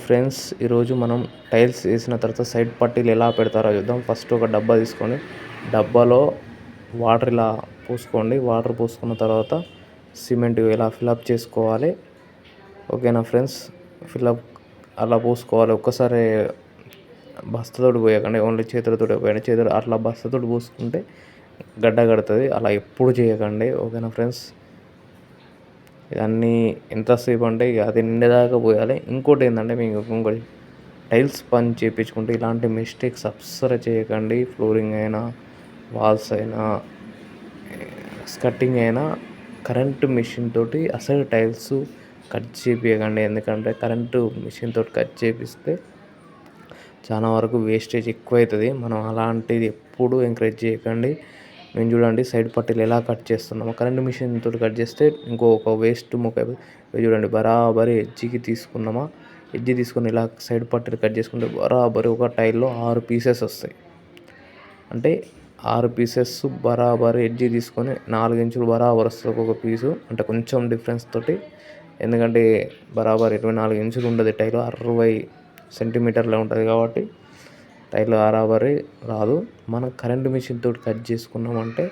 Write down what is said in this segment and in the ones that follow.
Friends ఈరోజు మనం tiles వేసిన తర్వాత సైడ్ పట్టీలు ఎలా పెడతారో చూద్దాం. ఫస్ట్ ఒక డబ్బా తీసుకొని డబ్బాలో వాటర్ ఇలా పోసుకోండి. వాటర్ పోసుకున్న తర్వాత సిమెంట్ ఇలా ఫిలప్ చేసుకోవాలి. ఓకేనా ఫ్రెండ్స్? ఫిలప్ అలా పోసుకోవాలి. ఒక్కసారి బస్తతోటి పోయకండి. ఓన్లీ చేతులతో పోయండి. చేతులు అట్లా బస్తతోటి పోసుకుంటే గడ్డ కడుతుంది. అలా ఎప్పుడు చేయకండి. ఓకేనా ఫ్రెండ్స్? ఇవన్నీ ఎంతసేపు అంటే ఇక అది నిండేదాకా పోయాలి. ఇంకోటి ఏంటంటే మీకు ఇంకోటి టైల్స్ పని చేయించుకుంటే ఇలాంటి మిస్టేక్స్ అస్సలు చేయకండి. ఫ్లోరింగ్ అయినా వాల్స్ అయినా స్కటింగ్ అయినా కరెంటు మిషన్ తోటి అసలు టైల్స్ కట్ చేపియకండి. ఎందుకంటే కరెంటు మిషన్ తోటి కట్ చేపిస్తే చాలా వరకు వేస్టేజ్ ఎక్కువ అవుతుంది మనం అలాంటిది ఎప్పుడూ ఎంకరేజ్ చేయకండి. మేము చూడండి సైడ్ పట్టీలు ఎలా కట్ చేస్తున్నాము. కరెంట్ మిషన్ తోటి కట్ చేస్తే ఇంకొక వేస్ట్ మొక్క చూడండి బరాబరి ఎడ్జికి తీసుకున్నామా? ఎడ్జి తీసుకొని ఇలా సైడ్ పట్టీలు కట్ చేసుకుంటే బరాబరి ఒక టైల్లో ఆరు పీసెస్ వస్తాయి. అంటే ఆరు పీసెస్ బరాబర్ ఎడ్జి తీసుకొని నాలుగు ఇంచులు బరాబర్ వస్తుంది ఒక్కొక్క పీసు అంటే కొంచెం డిఫరెన్స్ తోటి. ఎందుకంటే బరాబర్ ఇరవై నాలుగు ఇంచులు ఉండదు టైలు అరవై సెంటీమీటర్లే ఉంటుంది కాబట్టి టైర్లు బరాబరి రాదు. మనం కరెంటు మిషన్ తోటి కట్ చేసుకున్నామంటే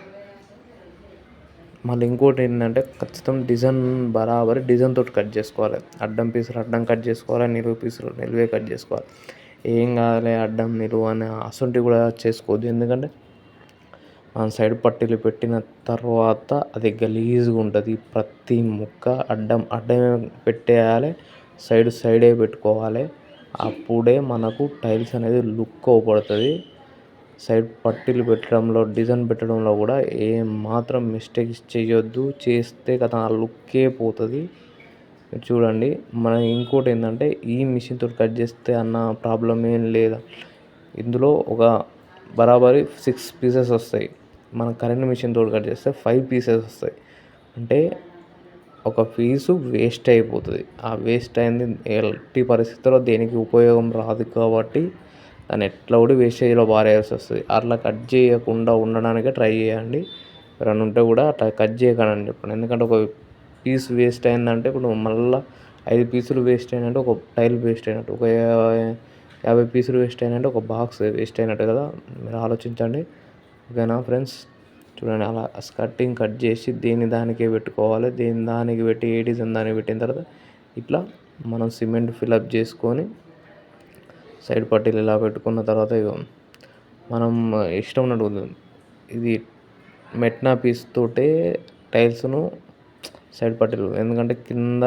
మళ్ళీ ఇంకోటి ఏంటంటే ఖచ్చితం డిజైన్ బరాబరి డిజైన్ తోటి కట్ చేసుకోవాలి. అడ్డం పీసులు అడ్డం కట్ చేసుకోవాలి నిలువు పీసులు నిలువే కట్ చేసుకోవాలి. ఏం కావాలి అడ్డం నిలువు అని అసొంటివి కూడా చేసుకోవద్దు. ఎందుకంటే మనం సైడ్ పట్టీలు పెట్టిన తర్వాత అది గలీజ్గా ఉంటుంది. ప్రతి ముక్క అడ్డం అడ్డమే పెట్టేయాలి సైడ్ సైడే పెట్టుకోవాలి. అప్పుడే మనకు టైల్స్ అనేది లుక్ అవుపడుతుంది. సైడ్ పట్టీలు పెట్టడంలో డిజైన్ పెట్టడంలో కూడా ఏం మాత్రం మిస్టేక్స్ చేయొద్దు. చేస్తే కదా ఆ లుక్కే పోతుంది. చూడండి మన ఇంకోటి ఏంటంటే ఈ మిషన్తో కట్ చేస్తే అన్న ప్రాబ్లం ఏం లేదు? ఇందులో ఒక బరాబరి సిక్స్ పీసెస్ వస్తాయి. మన కరెంట్ మిషన్ తోటి కట్ చేస్తే ఫైవ్ పీసెస్ వస్తాయి. అంటే ఒక పీసు వేస్ట్ అయిపోతుంది. ఆ వేస్ట్ అయింది ఎట్టి పరిస్థితుల్లో దేనికి ఉపయోగం రాదు కాబట్టి దాన్ని ఎట్లా కూడా వేస్టేజ్లో పారేయాల్సి వస్తుంది. అట్లా కట్ చేయకుండా ఉండడానికే ట్రై చేయండి. ఎవరైనా ఉంటే కూడా అట్లా కట్ చేయకండి చెప్పండి. ఎందుకంటే ఒక పీస్ వేస్ట్ అయిందంటే ఇప్పుడు మళ్ళీ ఐదు పీసులు వేస్ట్ అయినట్టు ఒక టైల్ వేస్ట్ అయినట్టు ఒక యాభై పీసులు వేస్ట్ అయినట్టు ఒక బాక్స్ వేస్ట్ అయినట్టు కదా? మీరు ఆలోచించండి. ఓకేనా ఫ్రెండ్స్? చూడండి అలా కటింగ్ కట్ చేసి దేని దానికే పెట్టుకోవాలి దేని దానికి పెట్టి ఏ డిజైన్ దానికి పెట్టిన తర్వాత ఇట్లా మనం సిమెంట్ ఫిలప్ చేసుకొని సైడ్ పట్టీలు ఇలా పెట్టుకున్న తర్వాత మనం ఇష్టం ఉన్నట్టు ఇది మెట్నా పీస్ తోటే టైల్స్ను సైడ్ పట్టీలు ఎందుకంటే కింద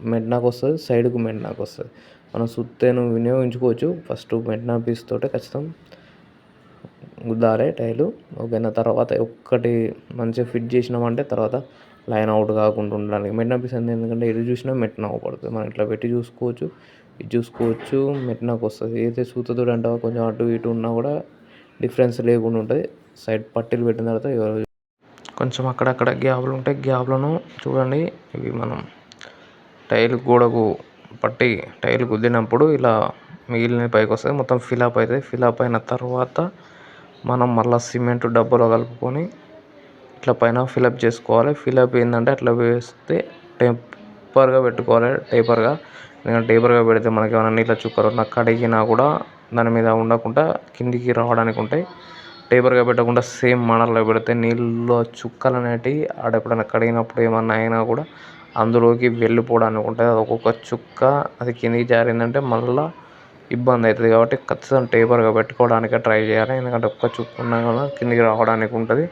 మెట్నాకు వస్తుంది సైడ్కు మెట్నాకు వస్తుంది. మనం సుత్తేను వినియోగించుకోవచ్చు ఫస్ట్ మెట్నా పీస్ తోటే ఖచ్చితం గుద్దాలే టైలు. ఓకేనా తర్వాత ఒక్కటి మంచిగా ఫిట్ చేసినామంటే తర్వాత లైన్ అవుట్ కాకుండా ఉండడానికి. మెట్ అనిపిస్తుంది ఎందుకంటే ఎటు చూసినా మెట్టిన పడుతుంది. మనం ఇట్లా పెట్టి చూసుకోవచ్చు ఇది చూసుకోవచ్చు మెట్నాకు వస్తుంది. ఏదైతే సూతతో అంటావో కొంచెం అటు ఇటు ఉన్నా కూడా డిఫరెన్స్ లేకుండా ఉంటుంది. సైడ్ పట్టీలు పెట్టిన తర్వాత కొంచెం అక్కడక్కడ గ్యాప్లు ఉంటాయి గ్యాప్లను చూడండి. ఇవి మనం టైల్ గోడకు పట్టి టైల్ గుద్దినప్పుడు ఇలా మిగిలిన పైకి వస్తుంది మొత్తం ఫిలప్ అవుతుంది ఫిలప్ అయిన తర్వాత మనం మళ్ళీ సిమెంట్ డబ్బాలో కలుపుకొని ఇట్లా పైన ఫిలప్ చేసుకోవాలి. ఫిలప్ ఏంటంటే అట్లా వేస్తే టెంపర్గా పెట్టుకోవాలి. టేపర్గా ఎందుకంటే టేపర్గా పెడితే మనకి ఏమైనా నీళ్ళ చుక్కలు ఉన్న కడిగినా కూడా దాని మీద ఉండకుండా కిందికి రావడానికి ఉంటాయి. టేపర్గా పెట్టకుండా సేమ్ మణల్లో పెడితే నీళ్ళ చుక్కలు అనేటివి ఆడ ఎప్పుడైనా కడిగినప్పుడు ఏమన్నా అయినా కూడా అందులోకి వెళ్ళిపోవడానికి ఉంటుంది అది ఒక్కొక్క చుక్క అది కిందికి జారిందంటే మళ్ళీ ఇబ్బంది అవుతుంది కాబట్టి ఖచ్చితంగా టేపర్గా పెట్టుకోవడానికే ట్రై చేయాలి. ఎందుకంటే ఒక్క చుక్క ఉన్నా కూడా కిందికి రావడానికి ఉంటుంది.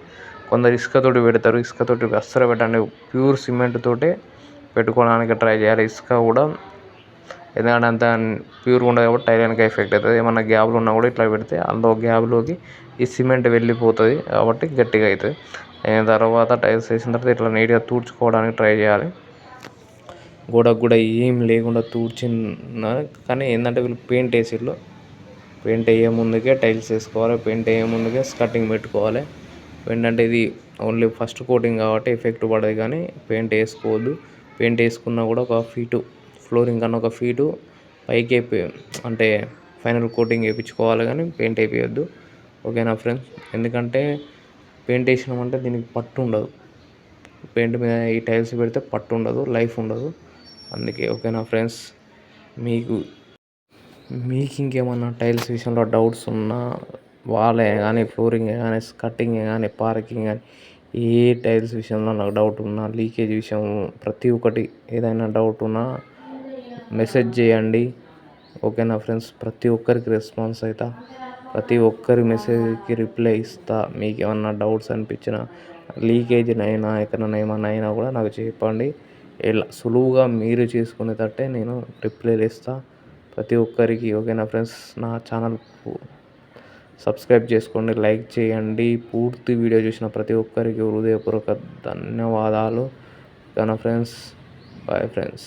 కొందరు ఇసుకతోటి పెడతారు. ఇసుకతోటి అస్సలు పెట్టండి. ప్యూర్ సిమెంట్ తోటే పెట్టుకోవడానికి ట్రై చేయాలి. ఇసుక కూడా ఎందుకంటే అంత ప్యూర్గా ఉండదు కాబట్టి టైరానికి ఎఫెక్ట్ అవుతుంది ఏమన్నా గ్యాప్లు ఉన్నా కూడా ఇట్లా పెడితే అందులో గ్యాప్లోకి ఈ సిమెంట్ వెళ్ళిపోతుంది కాబట్టి గట్టిగా అవుతుంది తర్వాత టైల్స్ వేసిన తర్వాత ఇట్లా నీట్గా తుడుచుకోవడానికి ట్రై చేయాలి. గోడకు కూడా ఏం లేకుండా తుడిచిన కానీ ఏంటంటే వీళ్ళు పెయింట్ వేసిర్రు పెయింట్ వేయే ముందుకే టైల్స్ వేసుకోవాలి పెయింట్ వేయే ముందుకే స్కర్టింగ్ పెట్టుకోవాలి. పెయింట్ అంటే ఇది ఓన్లీ ఫస్ట్ కోటింగ్ కాబట్టి ఎఫెక్ట్ పడదు కానీ పెయింట్ వేసుకోవద్దు. పెయింట్ వేసుకున్నా కూడా ఒక ఫీటు ఫ్లోరింగ్ కన్నా ఒక ఫీటు పైకి అంటే ఫైనల్ కోటింగ్ వేయించుకోవాలి కానీ పెయింట్ వేయద్దు. ఓకేనా ఫ్రెండ్స్? ఎందుకంటే పెయింట్ వేసినామంటే దీనికి పట్టు ఉండదు. పెయింట్ మీద ఈ టైల్స్ పెడితే పట్టు ఉండదు లైఫ్ ఉండదు. అందుకే ఓకేనా ఫ్రెండ్స్? మీకు మీకు ఇంకేమన్నా టైల్స్ విషయంలో డౌట్స్ ఉన్నా వాలే కానీ ఫ్లోరింగ్ కానీ కట్టింగ్ కానీ పార్కింగ్ కానీ ఏ టైల్స్ విషయంలో నాకు డౌట్ ఉన్నా లీకేజ్ విషయం ప్రతి ఒక్కటి ఏదైనా డౌట్ ఉన్నా మెసేజ్ చేయండి. ఓకేనా ఫ్రెండ్స్? ప్రతి ఒక్కరికి రెస్పాన్స్ అవుతా ప్రతి ఒక్కరి మెసేజ్కి రిప్లై ఇస్తా. మీకు ఏమన్నా డౌట్స్ అనిపించినా లీకేజ్ అయినా ఎక్కడైనా ఏమన్నా అయినా కూడా నాకు చెప్పండి. ఎలా సులువుగా మీరు చేసుకునేటట్టే నేను రిప్లైలు ఇస్తాను ప్రతి ఒక్కరికి ఓకేనా ఫ్రెండ్స్? నా ఛానల్ సబ్స్క్రైబ్ చేసుకోండి లైక్ చేయండి. పూర్తి వీడియో చూసిన ప్రతి ఒక్కరికి హృదయపూర్వక ధన్యవాదాలు. ఓకేనా ఫ్రెండ్స్? Bye friends.